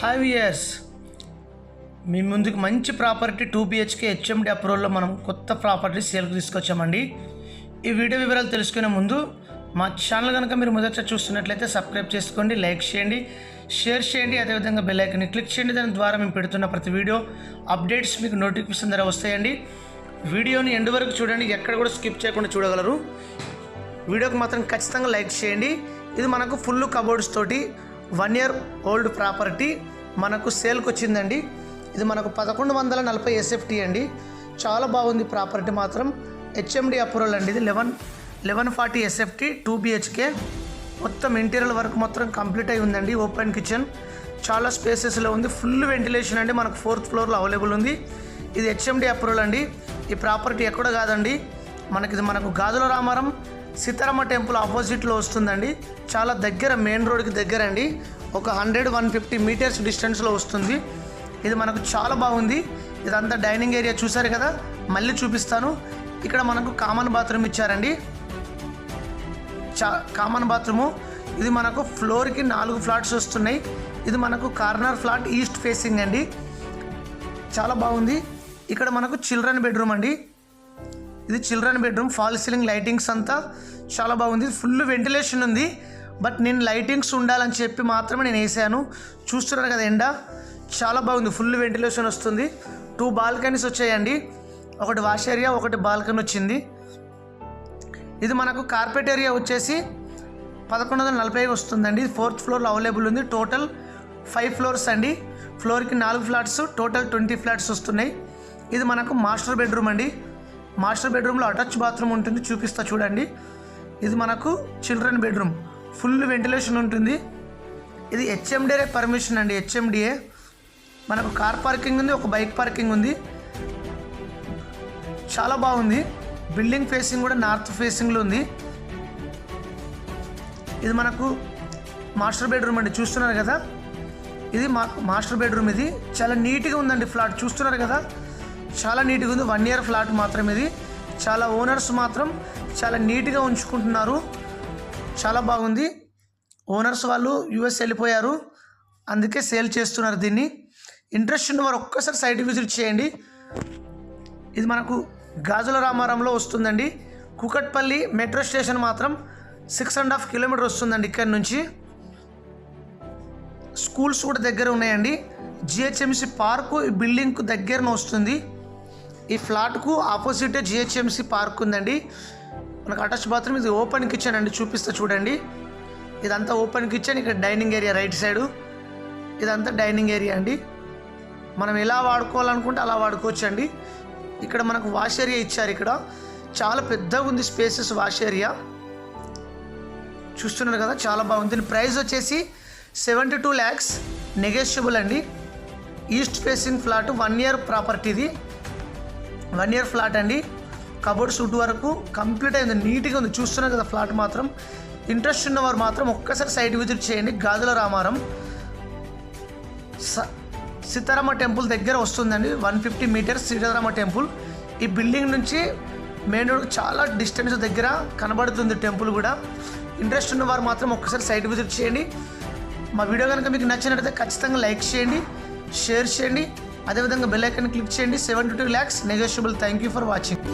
Hi years. మీ ముందుకు మంచి ప్రాపర్టీ టూ బిహెచ్కే హెచ్ఎండి అప్రూవల్లో మనం కొత్త ప్రాపర్టీ సేల్కి తీసుకొచ్చామండి. ఈ వీడియో వివరాలు తెలుసుకునే ముందు మా ఛానల్ కనుక మీరు మొదట చూస్తున్నట్లయితే సబ్స్క్రైబ్ చేసుకోండి లైక్ చేయండి షేర్ చేయండి అదేవిధంగా బెల్ ఐకన్ని క్లిక్ చేయండి. దాని ద్వారా మేము పెడుతున్న ప్రతి వీడియో అప్డేట్స్ మీకు నోటిఫికేషన్ ద్వారా వస్తాయండి. వీడియోని ఎండ్ వరకు చూడండి ఎక్కడ కూడా స్కిప్ చేయకుండా చూడగలరు. వీడియోకి మాత్రం ఖచ్చితంగా లైక్ చేయండి. ఇది మనకు ఫుల్ కబోర్డ్స్ తోటి వన్ ఇయర్ ఓల్డ్ ప్రాపర్టీ మనకు సేల్కి వచ్చిందండి ఇది మనకు పదకొండు వందల నలభై ఎస్ఎఫ్టీ అండి. చాలా బాగుంది ప్రాపర్టీ మాత్రం. హెచ్ఎండి అప్రూవల్ అండి ఇది. Eleven eleven forty SFT two BHK. మొత్తం ఇంటీరియర్ వర్క్ మొత్తం కంప్లీట్ అయి ఉందండి. Open kitchen. చాలా స్పేసెస్లో ఉంది. ఫుల్ వెంటిలేషన్ అండి. మనకు ఫోర్త్ ఫ్లోర్లో అవైలబుల్ ఉంది. ఇది హెచ్ఎండి అప్రూవల్ అండి. ఈ ప్రాపర్టీ ఎక్కడ కాదండి. మనకి ఇది మనకు గాజుల రామారం సీతారామ టెంపుల్ ఆపోజిట్లో వస్తుందండి. చాలా దగ్గర మెయిన్ రోడ్కి దగ్గర అండి ఒక హండ్రెడ్ వన్ ఫిఫ్టీ మీటర్స్ డిస్టెన్స్లో వస్తుంది. ఇది మనకు చాలా బాగుంది. ఇదంతా డైనింగ్ ఏరియా చూసారు కదా? మళ్ళీ చూపిస్తాను. ఇక్కడ మనకు కామన్ బాత్రూమ్ ఇచ్చారండి. చా కామన్ బాత్రూము. ఇది మనకు ఫ్లోర్కి నాలుగు ఫ్లాట్స్ వస్తున్నాయి. ఇది మనకు కార్నర్ ఫ్లాట్ ఈస్ట్ ఫేసింగ్ అండి. చాలా బాగుంది. ఇక్కడ మనకు చిల్డ్రన్ బెడ్రూమ్ అండి. ఇది children bedroom fall ceiling lightings అంతా చాలా బాగుంది. ఫుల్ వెంటిలేషన్ ఉంది. బట్ నేను లైటింగ్స్ ఉండాలని చెప్పి మాత్రమే నేను వేసాను. చూస్తున్నారు కదా ఎండ? చాలా బాగుంది. ఫుల్ వెంటిలేషన్ వస్తుంది. టూ బాల్కనీస్ వచ్చాయండి. ఒకటి వాష్ ఏరియా ఒకటి బాల్కనీ వచ్చింది. ఇది మనకు కార్పెట్ ఏరియా వచ్చేసి పదకొండు వందల నలభై వస్తుందండి. ఫోర్త్ ఫ్లోర్లో అవైలబుల్ ఉంది. టోటల్ ఫైవ్ ఫ్లోర్స్ అండి. ఫ్లోర్కి నాలుగు ఫ్లాట్స్ టోటల్ ట్వంటీ ఫ్లాట్స్ వస్తున్నాయి. ఇది మనకు మాస్టర్ బెడ్రూమ్ అండి. మాస్టర్ బెడ్రూమ్లో అటాచ్ బాత్రూమ్ ఉంటుంది చూపిస్తా చూడండి. ఇది మనకు చిల్డ్రన్ బెడ్రూమ్. ఫుల్ వెంటిలేషన్ ఉంటుంది. ఇది హెచ్ఎండిఏ పర్మిషన్ అండి హెచ్ఎండిఏ మనకు కార్ పార్కింగ్ ఉంది ఒక బైక్ పార్కింగ్ ఉంది. చాలా బాగుంది. బిల్డింగ్ ఫేసింగ్ కూడా నార్త్ ఫేసింగ్లో ఉంది. ఇది మనకు మాస్టర్ బెడ్రూమ్ అండి చూస్తున్నారు కదా? ఇది మా మాస్టర్ బెడ్రూమ్ ఇది. చాలా నీట్గా ఉందండి ఫ్లాట్ చూస్తున్నారు కదా? చాలా నీట్గా ఉంది. వన్ ఇయర్ ఫ్లాట్ మాత్రం ఇది. చాలా ఓనర్స్ మాత్రం చాలా నీట్గా ఉంచుకుంటున్నారు. చాలా బాగుంది. ఓనర్స్ వాళ్ళు యుఎస్ వెళ్ళిపోయారు. అందుకే సేల్ చేస్తున్నారు దీన్ని. ఇంట్రెస్ట్ ఉన్న వారు ఒక్కసారి సైట్ విజిట్ చేయండి. ఇది మనకు గాజుల రామారంలో వస్తుందండి. కుకట్పల్లి మెట్రో స్టేషన్ మాత్రం సిక్స్ అండ్ హాఫ్ కిలోమీటర్ వస్తుందండి ఇక్కడ నుంచి. స్కూల్స్ కూడా దగ్గర ఉన్నాయండి. జిహెచ్ఎంసి పార్కు ఈ బిల్డింగ్కు దగ్గరన వస్తుంది. ఈ ఫ్లాట్కు ఆపోజిటే జిహెచ్ఎంసీ పార్క్ ఉందండి. మనకు అటాచ్ బాత్రూమ్ ఇది ఓపెన్ కిచెన్ అండి చూపిస్తా చూడండి. ఇదంతా ఓపెన్ కిచెన్ ఇక్కడ డైనింగ్ ఏరియా రైట్ సైడు. ఇదంతా డైనింగ్ ఏరియా అండి. మనం ఎలా వాడుకోవాలనుకుంటే అలా వాడుకోవచ్చు అండి ఇక్కడ మనకు వాష్ ఏరియా ఇచ్చారు ఇక్కడ. చాలా పెద్దగా ఉంది స్పేసెస్ వాష్ ఏరియా. చూస్తున్నారు కదా చాలా బాగుంది. దీని ప్రైస్ వచ్చేసి సెవెంటీ టూ ల్యాక్స్ నెగోషియబుల్ అండి. East facing flat one year ప్రాపర్టీది. One year flat అండి. కబోర్డ్ సూట్ వరకు కంప్లీట్ అయింది. నీట్గా ఉంది. చూస్తున్నారు కదా ఫ్లాట్ మాత్రం. ఇంట్రెస్ట్ ఉన్నవారు మాత్రం ఒక్కసారి సైట్ విజిట్ చేయండి. గాజుల రామారం. స సీతారామ టెంపుల్ దగ్గర వస్తుందండి. One fifty metres Sitarama temple. ఈ బిల్డింగ్ నుంచి మెయిన్ రోడ్ చాలా డిస్టెన్స్ దగ్గర కనబడుతుంది టెంపుల్ కూడా. ఇంట్రెస్ట్ ఉన్నవారు మాత్రం ఒక్కసారి సైట్ విజిట్ చేయండి. మా వీడియో కనుక మీకు నచ్చినట్లయితే ఖచ్చితంగా లైక్ చేయండి. షేర్ చేయండి. అదేవిధంగా బెల్ ఐకన్ క్లిక్ చేయండి. Seventy two lakhs negotiable thank you for watching